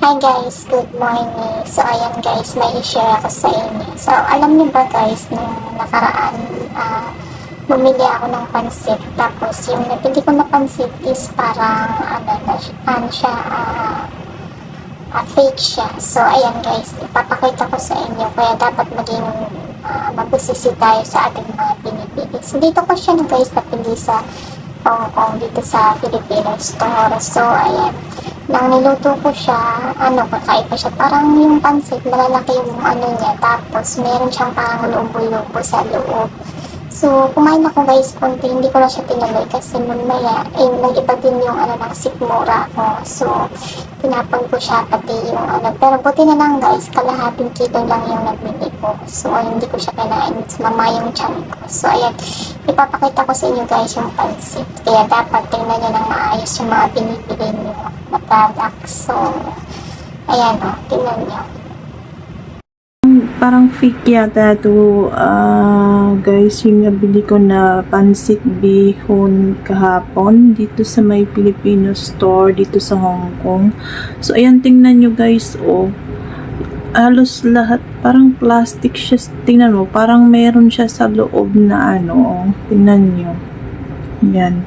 Hi guys, good morning. So ayan guys, may i-share ako sa inyo. So alam niyo ba guys, nung nakaraan, ah, bumili ako ng pansit. Tapos yung napili ko na pansit is parang ano, na, ano siya, ah, ah, fake siya. So ayan guys, ipapakita ko sa inyo. Kaya dapat maging uh, mabusisi tayo sa ating mga pinipili. So dito ko siya guys napili sa Hong Kong dito sa Filipino store. So ayan, nang niluto ko siya, ano, kakaiba siya. Parang yung pansit, malalaki yung ano niya. Tapos, meron siyang parang lubo-lubo sa loob. So, kumain ako guys konti. Hindi ko na siya tinuloy kasi mamaya, eh, nag-iba din yung ano, ng sikmura ko. So, tinapon ko siya pati yung ano. Pero buti na lang guys, kalahating kilo lang yung nabili ko. So, hindi ko siya kinain. Mama yung chan ko. So, ayan, ipapakita ko sa inyo guys yung pansit. Kaya dapat tingnan nyo ng maayos yung mga binibili nyo na products. So, ayan o, tingnan nyo. Parang fake yata to ah, guys yung nabili ko na pansit bihon kahapon dito sa may Filipino store dito sa Hong Kong. So ayan tingnan nyo guys oh. Halos lahat parang plastic siya. Tingnan mo parang meron siya sa loob na ano. oh. Tingnan nyo. Yan.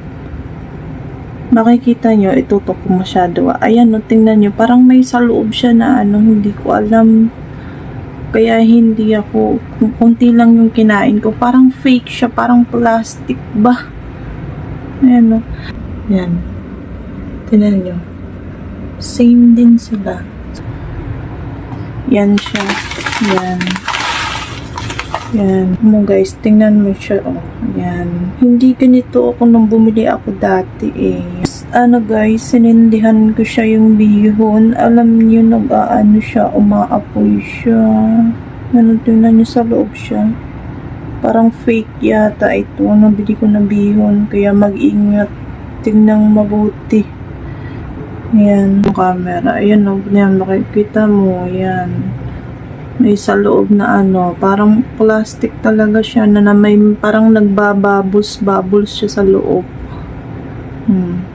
Makikita nyo, itutok ko masyado. Ayan, no, tingnan nyo. Parang may sa loob siya na ano, hindi ko alam kaya hindi ako, kung konti lang yung kinain ko, parang fake siya, parang plastic ba? Ayan o. Yan. Tinan nyo. Same din sila. Yan siya. Yan. Yan. Mo guys, tingnan mo siya. Oh. Yan. Hindi ganito ako nung bumili ako dati eh. Ano guys, sinindihan ko siya yung bihon. Alam niyo, nag-aano siya, umaapoy siya. Ano, tingnan niyo sa loob siya. Parang fake yata ito. Nabili ko na bihon. Kaya mag-ingat. Tingnan mabuti. Yan. Yung camera. Ayan, oh, yan, makikita mo. Yan may sa loob na ano, parang plastic talaga siya na, na may parang nagbabubbles bubbles siya sa loob. Hmm.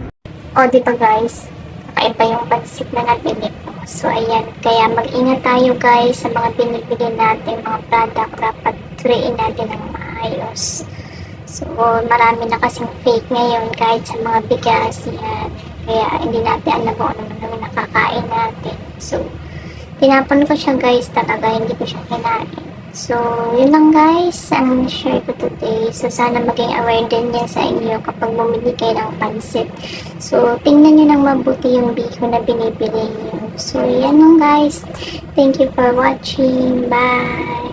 O, di ba guys? Kakaiba yung pansit na nabili ko. So, ayan. Kaya mag-ingat tayo guys sa mga binibili natin, mga product. Dapat turiin natin ng maayos. So, marami na kasing fake ngayon kahit sa mga bigas yan. Kaya hindi natin alam kung ano naman nakakain natin. So, tinapon ko siya guys talaga. Hindi ko siya kinain. So, yun lang guys ang share ko today. So, sana maging aware din yan sa inyo kapag bumili kayo ng pansit. So, tingnan nyo ng mabuti yung bihon na binibili nyo. So, yan lang guys. Thank you for watching. Bye!